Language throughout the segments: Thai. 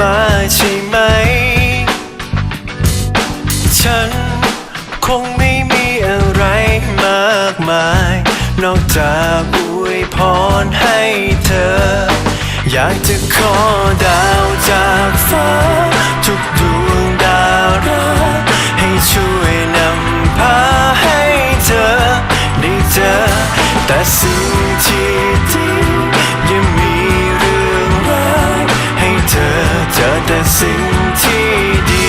มาใช่ไหม ฉันคงไม่มีอะไรมากมาย นอกจากอวยพรให้เธอ อยากจะขอดาวจากฟ้า ทุกดวงดารักให้ช่วยนำพาให้เธอ ได้เจอแต่สิ่งที่ สิ่งที่ดี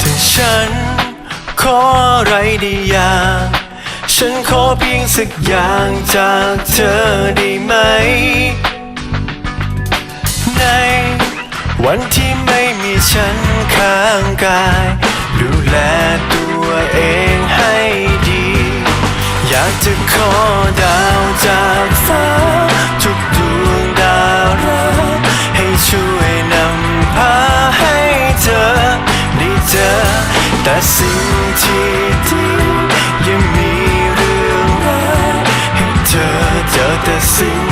ถ้าฉันขออะไรได้อย่างฉันขอเพียงสักอย่างจากเธอได้ไหม ในวันที่ไม่มีฉันข้างกายากจะขอดาวจากฟ้า ทุกดวงดาวรักให้ช่วยนำพาให้เธอได้เจอแต่สิ่งที่ดียังมีเรื่องรายให้เธอเจอแต่สิ่ง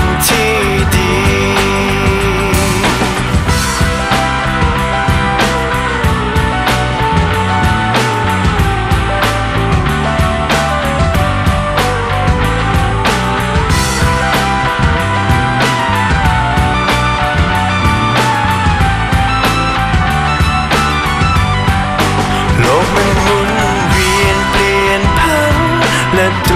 น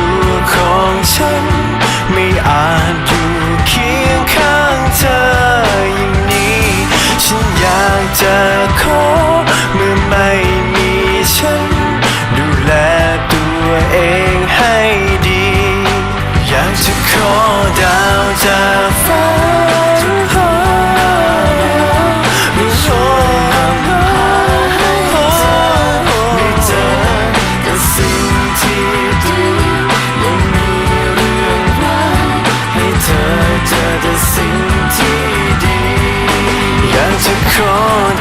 า